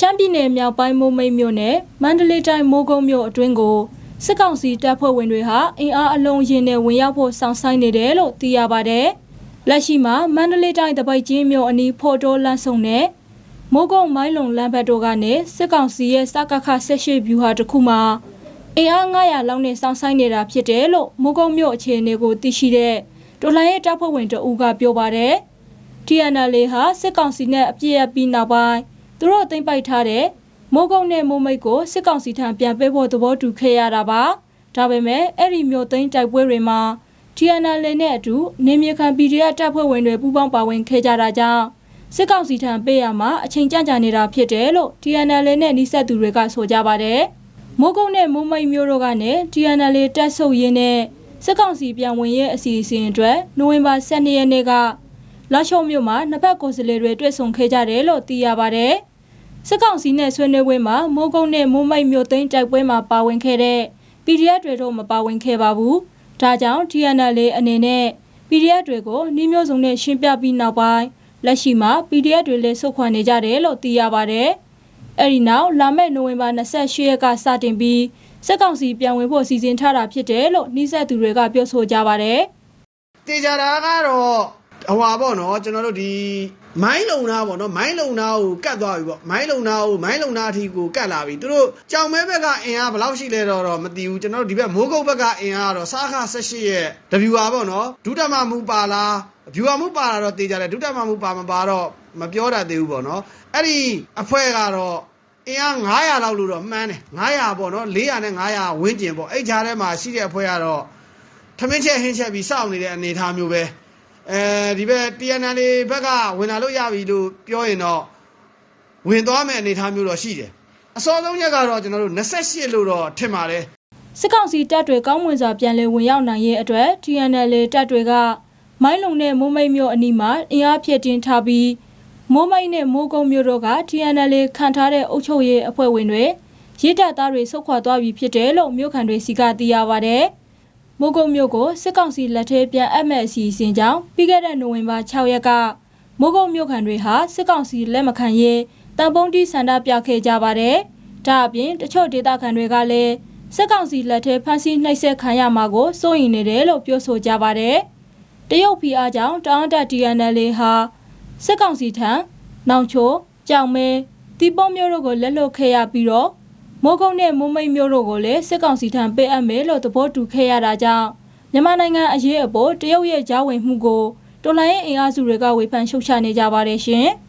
ရှမ်းပြည်နယ်မြောက်ပိုင်းမိုးမိတ်မြို့နယ်မန္တလေးတိုင်းမိုးကုတ်မြို့အတွင်းကိုစစ်ကောင်စီတပ်ဖွဲ့ဝင်တွေဟာအင်အားအလုံးရင်နဲ့ဝင်ရောက်ဖို့စောင့်ဆိုင်းနေတယ်လို့သိရပါတယ်။လက်ရှိမှာမန္တလေးတိုင်းတပိတ်ချင်းမြို့အနီးဖော်တိုးလမ်းဆုံနဲ့မိုးကုတ်မိုင်းလုံလမ်းဘက်တို့ကနေစစ်ကောင်စီရဲ့စကခဆက်ရှိဗျူဟာတစ်ခုမှာအင်အား900လောက်နဲ့စောင့်ဆိုင်းနေတာဖြစ်တယ်လို့မိုးကုတ်မြို့အခြေအနေကိုသိရှိတဲ့တော်လိုင်းရဲ့တပ်ဖွဲ့ဝင်တအူးကပြောပါတယ်။ TNL ဟာစစ်ကောင်စီနဲ့အပြစ်ရပြီးနောက်ပိုင်း သူတို့သိမ့်ပိုက်ထားတဲ့မိုးကုတ်နဲ့မိုးမိတ်ကိုစစ်ကောင်စီထံပြန်ပေးဖို့သဘောတူခဲ့ရတာပါဒါပေမဲ့အဲ့ဒီမျိုးသိမ်းတိုက်ပွဲတွေမှာ TNL နဲ့အတူနေမြေခံ PDF တပ်ဖွဲ့ဝင်တွေပူးပေါင်းပါဝင်ခဲ့ကြတာကြောင့်စစ်ကောင်စီထံပေးရမှာအချိန်ကြန့်ကြာနေတာဖြစ်တယ်လို့ TNL နဲ့နှိစက်သူတွေကဆိုကြပါတယ်မိုးကုတ်နဲ့မိုးမိတ်မျိုးတို့ကနေ TNL တက်ဆုပ်ရင်းနဲ့စစ်ကောင်စီပြန်ဝင်ရဲ့အစီအစဉ်အတွက်နိုဝင်ဘာ12ရက်နေ့ကလာချုံမြို့မှာနှစ်ဖက်ကိုယ်စားလှယ်တွေတွေ့ဆုံခဲ့ကြတယ်လို့သိရပါတယ်။ စစ်ကောင်စီနဲ့ဆွေးနွေးပွဲမှာမိုးကုတ်နဲ့မိုးမိတ်မြို့သိမ်းတိုက်ပွဲမှာပါဝင်ခဲ့တဲ့ PDF တွေတော့မပါဝင်ခဲ့ပါဘူး။ဒါကြောင့် TNL အနေနဲ့ PDF တွေကိုနှီးမျိုးစုံနဲ့ရှင်းပြပြီးနောက်ပိုင်းလက်ရှိမှာ PDF တွေလည်းဆုတ်ခွာနေကြတယ်လို့သိရပါတယ်။အဲဒီနောက်လာမယ့်နိုဝင်ဘာ28ရက်ကစတင်ပြီးစစ်ကောင်စီပြန်ဝင်ဖို့စီစဉ်ထားတာဖြစ်တယ်လို့နှိစက်သူတွေကပြောဆိုကြပါတယ်။တေချာတာကတော့ ဟိုပါပေါ့နော်ကျွန်တော်တို့ဒီမိုင်းလုံနာပေါ့နော်မိုင်းလုံနာကိုကတ်သွားပြီပေါ့မိုင်းလုံနာကိုမိုင်းလုံနာအထိကိုကတ်လာပြီသူတို့ကြောင်မဲဘက်ကအင်အားဘယ်လောက်ရှိလဲတော့တော့မသိဘူးကျွန်တော်တို့ဒီဘက်မိုးကုတ်ဘက်ကအင်အားကတော့စားခ18ရဲ့ WR ပေါ့နော်ဒုတမမှုပါလား viewer မှုပါတာတော့တေချာတယ်ဒုတမမှုပါမပါတော့မပြောတတ်သေးဘူးပေါ့နော်အဲ့ဒီအဖွဲ့ကတော့အင်အား900လောက်လို့တော့မှန်းတယ်900ပေါ့နော်400နဲ့900ဝန်းကျင်ပေါ့အဲ့ကြားထဲမှာရှိတဲ့အဖွဲ့ကတော့ထမင်းချက်ဟင်းချက်ပြီးစောင့်နေတဲ့အနေအထားမျိုးပဲ အဲဒီဘက် TNL ဘက်ကဝင်လာလို့ရပြီလို့ပြောရင်တော့ဝင်သွားမယ့်အနေအထားမျိုးတော့ရှိတယ်အစောဆုံးရက်ကတော့ကျွန်တော်တို့28လို့တော့ထင်ပါတယ်စစ်ကောင်စီတပ်တွေကောင်းမွန်စွာပြန်လည်ဝင်ရောက်နိုင်ရေးအတွက် TNL တပ်တွေကမိုင်းလုံနဲ့မိုးမိတ်မြို့အနီးမှာအင်အားဖြည့်တင်းထားပြီးမိုးမိတ်နဲ့မိုးကုံမြို့တို့က TNL ခံထားတဲ့အုပ်ချုပ်ရေးအဖွဲ့ဝင်တွေရေးတပ်သားတွေဆုတ်ခွာသွားပြီဖြစ်တယ်လို့မြို့ခံတွေစီကသိရပါဗျ။ မိုးကုံမြို့ကိုစစ်ကောင်စီလက်ထဲပြန်အပ်မဲ့အစီအစဉ်ကြောင့်ပြီးခဲ့တဲ့နိုဝင်ဘာ6ရက်ကမိုးကုံမြို့ခံတွေဟာစစ်ကောင်စီလက်မခံရေးတန်ပုံးတီးဆန္ဒပြခဲ့ကြပါတယ်။ဒါအပြင်တချို့ဒေသခံတွေကလည်းစစ်ကောင်စီလက်ထဲဖမ်းဆီးနှိပ်စက်ခံရမှာကိုစိုးရိမ်နေတယ်လို့ပြောဆိုကြပါတယ်။တရုတ်ဖီအားကြောင့်တောင်းတ TNL ဟာစစ်ကောင်စီထံနောင်ချိုကြောင်မဲတီပုံမျိုးတို့ကိုလက်လွတ်ခဲ့ရပြီးတော့ မိုးကုတ်နဲ့မိုးမိတ်မျိုးတို့ကိုလည်းစစ်ကောင်စီထံပေးအပ်မယ်လို့သဘောတူခဲ့ရတာကြောင့်မြန်မာနိုင်ငံအရေးအပေါ်တရုတ်ရဲ့ကြားဝင်မှုကိုတော်လိုင်းရဲ့အင်အားစုတွေကဝေဖန်ရှုတ်ချနေကြပါတယ်ရှင်။